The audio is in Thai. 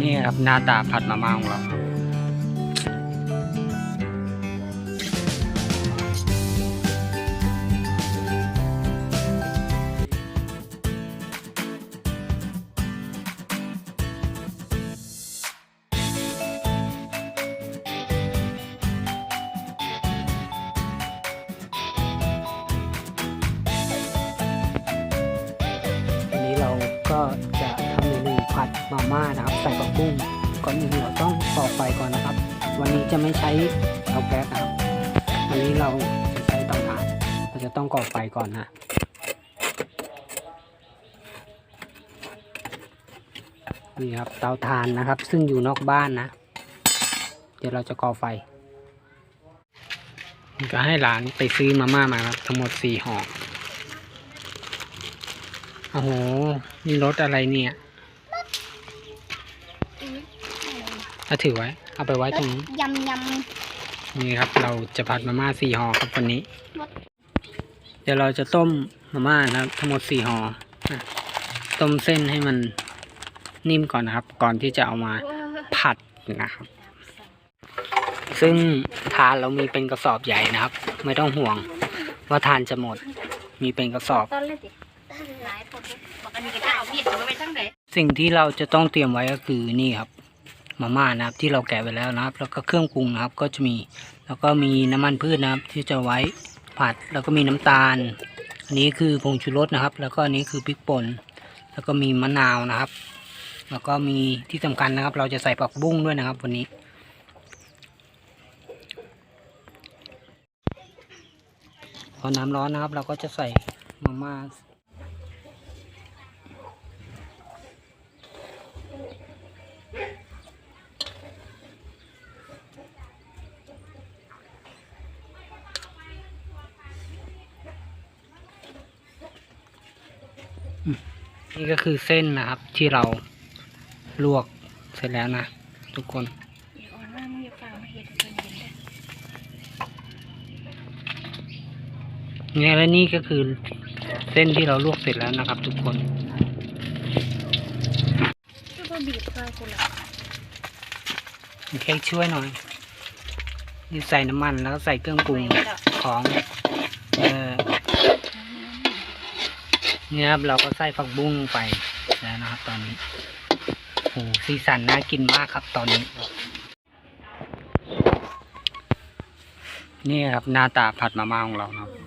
นี่ครับหน้าตาผัดมาม่าของเรา จะทำเมนูผัดมาม่านะครับใส่ผักบุ้งก่อนอื่นเราต้องก่อไฟก่อนนะครับ วันนี้จะไม่ใช้เตาแก๊สนะครับ วันนี้เราจะใช้เตาถ่านเราจะต้องก่อไฟก่อนนะนี่ครับเตาถ่านนะครับ ซึ่งอยู่นอกบ้านนะ เดี๋ยวเราจะก่อไฟก็ให้หลานไปซื้อมาม่ามาครับทั้งหมดสี่ห่อ โอ้โห นี่รถอะไรเนี่ยถ้าถือไว้ เอาไปไว้ตรงนี้ ยำยนี่ครับ เราจะผัดมาม่าสี่ห่อครับวันนี้ เดี๋ยวเราจะต้มมาม่านะครับ ทั้งหมดสี่ห่อนะต้มเส้นให้มันนิ่มก่อนนะครับ ก่อนที่จะเอามาำผัดนะครับ ซึ่งทานเรามีเป็นกระสอบใหญ่นะครับ ไม่ต้องห่วงว่าทานจะหมด มีเป็นกระสอบต้นเลยสิ หลายคนบอกอันนี้ก็จะเอามีดจะไปทั้งไหนสิ่งที่เราจะต้องเตรียมไว้ก็คือนี่ครับมาม่านะครับที่เราแกะไว้แล้วนะครับ แล้วก็เครื่องปรุงนะครับก็จะมี แล้วก็มีน้ำมันพืชนะครับ ที่จะไว้ผัดแล้วก็มีน้ำตาล อันนี้คือผงชูรสนะครับ แล้วก็อันนี้คือพริกป่นแล้วก็มีมะนาวนะครับ แล้วก็มีที่สำคัญนะครับ เราจะใส่ผักบุ้งด้วยนะครับ วันนี้พอน้ำร้อนนะครับ เราก็จะใส่มาม่า นี่ก็คือเส้นนะครับที่เราลวกเสร็จแล้วนะ ทุกคนเนี่ยและนี่ก็คือเส้นที่เราลวกเสร็จแล้วนะครับ ทุกคนก็บ่บีบซอยกูละมีแค่ช่วยหน่อยนี่ใส่น้ำมันแล้วใส่เครื่องปรุงของ เอ่อ นี่ยครับเราก็ใส่ผักบุ้งไปแล้วนะครับ ตอนนี้โอ้โหสีสันน่ากินมากครับตอนนี้ นี่ครับหน้าตาผัดมาม่าของเรานะครับ